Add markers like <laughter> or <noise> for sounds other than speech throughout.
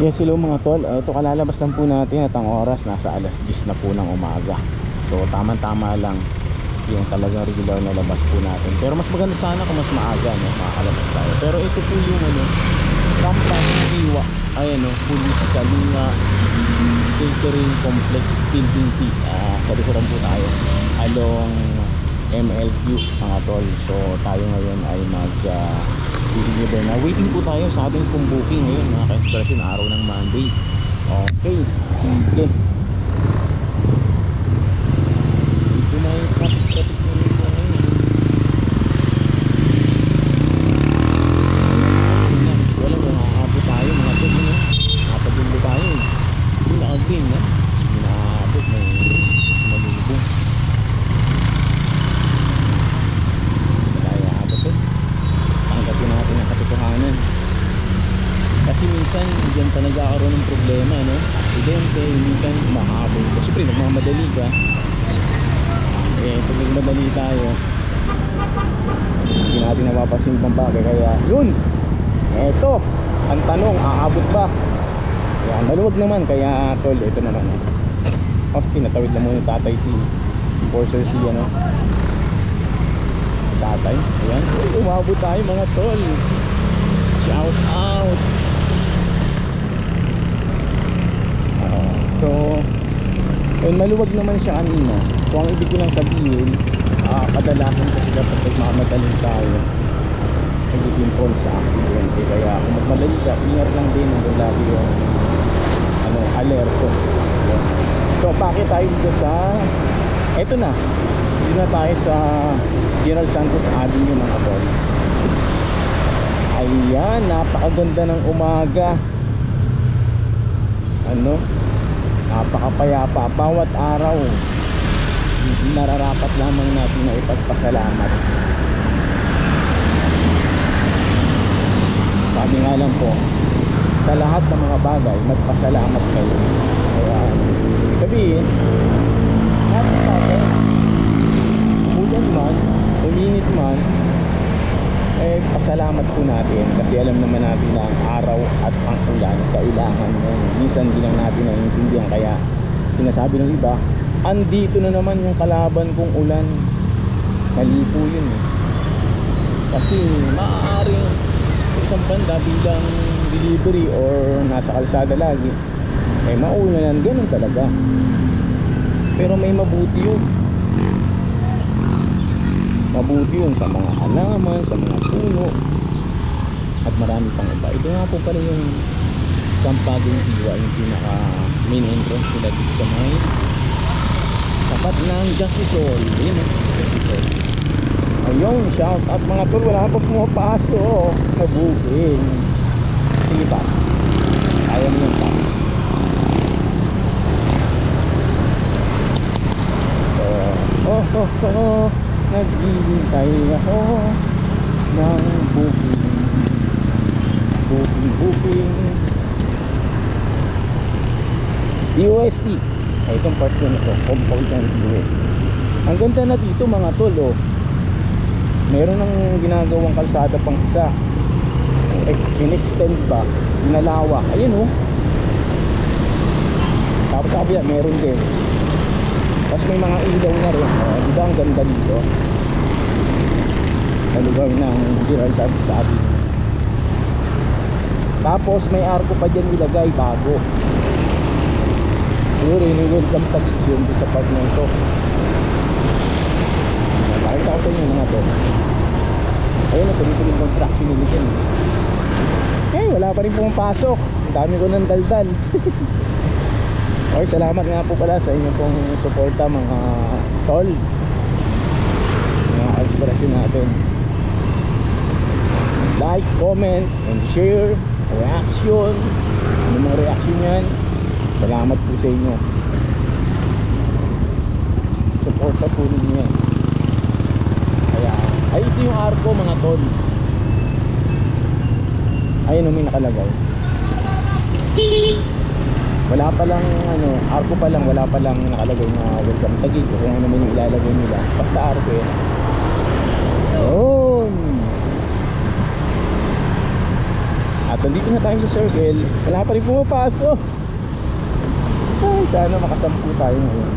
Yes, hello mga tol. Uh, ito kalalabas lang po natin at ang oras nasa alas 10 na po ng umaga. So tama-tama lang yung talagang regular na labas po natin. Pero mas maganda sana kung mas maaga no, makakalabas tayo. Pero ito po yung ano, Rampa Iwa. Ayan no, Police Kalinga Catering Complex Building T. Ah, sa po tayo. Along MLQ mga tol. So tayo ngayon ay mag uh, deliver na. Waiting po tayo sa ating pong booking ngayon mga ka-expression araw ng Monday. Okay, simple. Dito na yung traffic traffic na rin po ngayon. Ayan, Wala mo, makakabot tayo mga tol. Ano? Nakapagulbo tayo eh. Hindi nakag-game na. Nakabot na malubong. Kaya abot eh. Tanggapin natin ang katotohanan. Kasi minsan, diyan pa nagkakaroon ng problema, no? Aksidente, minsan mahabol. Kasi pre, nagmamadali ka. Eh, pag nagmadali tayo, hindi natin napapasin pang bagay. Kaya, yun! Eto, ang tanong, aabot ba? Yan, maluwag naman. Kaya, tol, ito naman. Oh, pinatawid lang muna tatay si Forcer si, ano, tatay. Ayan. Umabot tayo mga tol. Shout out. So, yun, maluwag naman siya kanina. So, ang ibig ko lang sabihin, ah, kadalasan kasi dapat nagmamadaling tayo nagiging prone sa aksidente. Kaya kung magmadali ka, ingat lang din nandun lagi yung ano, alerto. So, bakit tayo dito sa eto na, dito na tayo sa General Santos Avenue mga tol. Ayan, napakaganda ng umaga. Ano? Napakapayapa. Bawat araw, nararapat lamang natin na ipagpasalamat. Sabi nga lang po, sa lahat ng mga bagay, magpasalamat kayo. Kaya, sabihin, happy tayo. Umulan man, uminit man, eh, pasalamat po natin kasi alam naman natin na ang araw at ang ulan kailangan yun. Minsan hindi lang natin naiintindihan kaya sinasabi ng iba, andito na naman yung kalaban kong ulan. Mali po yun eh. Kasi maaaring sa isang banda bilang delivery or nasa kalsada lagi, eh maulan ganun talaga. Pero may mabuti yun mabuti yun sa mga halaman, sa mga puno. At marami pang iba. Ito nga po pala yung Sampagong Diwa yung pinaka main entrance nila dito sa may tapat ng Justice Hall. Yun eh, Justice Hall. Ayun, shout out mga tol. Wala pa pumapasok. Na booking sige pass kaya mo yung pass so, oh oh oh naghihintay ako ng booking. Booking booking. UST ay itong part ko na to. Compound ng UST ang ganda na dito mga tol oh. meron ng ginagawang kalsada pang isa. In-extend ba? Inalawak ayun oh. Tapos sabi meron din tapos may mga ilaw na rin. Oh, di ba ang ganda dito? Sa lugar ng General Santos Avenue. Tapos may arko pa dyan ilagay bago. Siguro ini-welcome pa yun sa part na ito. Pakita ko sa mga to. Ayun na, tuloy-tuloy yung construction nila dyan. Eh, wala pa rin pumapasok. Ang dami ko ng daldal. <laughs> Okay, salamat nga po pala sa inyong pong suporta mga tol. Mga inspirasyon natin. Like, comment, and share, reaction. Ano mga reaction yan? Salamat po sa inyo. Suporta po ninyo. Kaya, ay ito yung arko mga tol. Ayun may nakalagay wala pa lang ano, arko pa lang, wala pa lang nakalagay na welcome tagig kung ano naman yung ilalagay nila. Basta arko yan. Yun. At nandito na tayo sa circle. Wala pa rin pumapasok. Ay, sana makasampu tayo ngayon.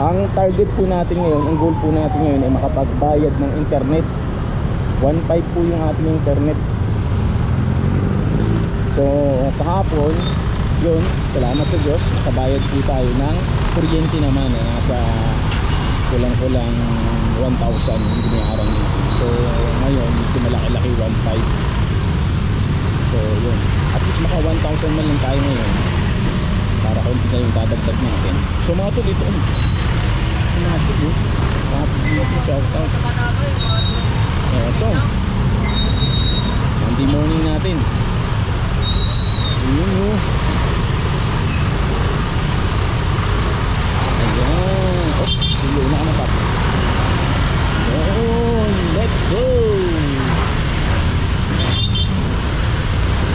Ang target po natin ngayon, ang goal po natin ngayon ay makapagbayad ng internet. 1.5 po yung ating internet. So, kahapon, yun, salamat sa Diyos, nakabayad po tayo ng kuryente naman na nasa kulang-kulang 1,000 yung binayaran dito. So, ngayon, medyo malaki-laki 1.5. So, yun. At least maka 1,000 man lang tayo ngayon para konti na yung dadagdag natin. So, mga tol, ito, um, mga tol, oh. mga tol, dito, shout out. Eto. Monday morning natin. Yun, oh. Ayan. Oh, tulo na ka na pa. Yun. Let's go.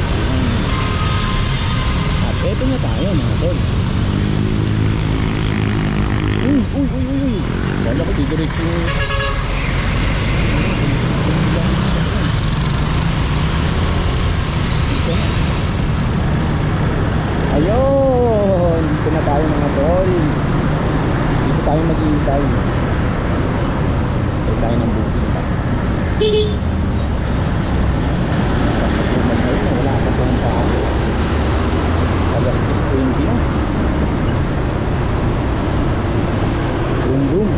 Ayan. At eto na tayo mga tol. Uy, uy, uy, uy, uy. Kala ko didiretso yung... Dito. Ayun! Dito na tayo mga tol. Dito tayo maghihintay. Tayo tayo ng booking pa. Wala pa pang tao. Alas 20 na. Boom boom.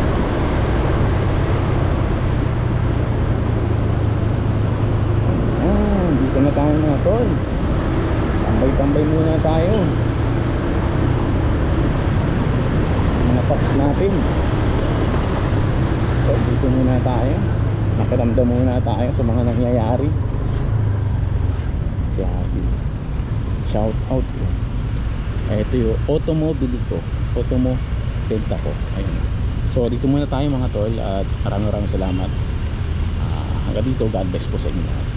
Ah, dito na tayo mga tol. Tambay-tambay muna tayo. Mga paps natin. So, dito muna tayo. Nakiramdam muna tayo sa mga nangyayari. Si Happy. Shout out po. Ito yung automobile ko. Automo benta ko. Ayun. So, dito muna tayo mga tol at maraming maraming salamat. Ah, hanggang dito, God bless po sa inyo lahat.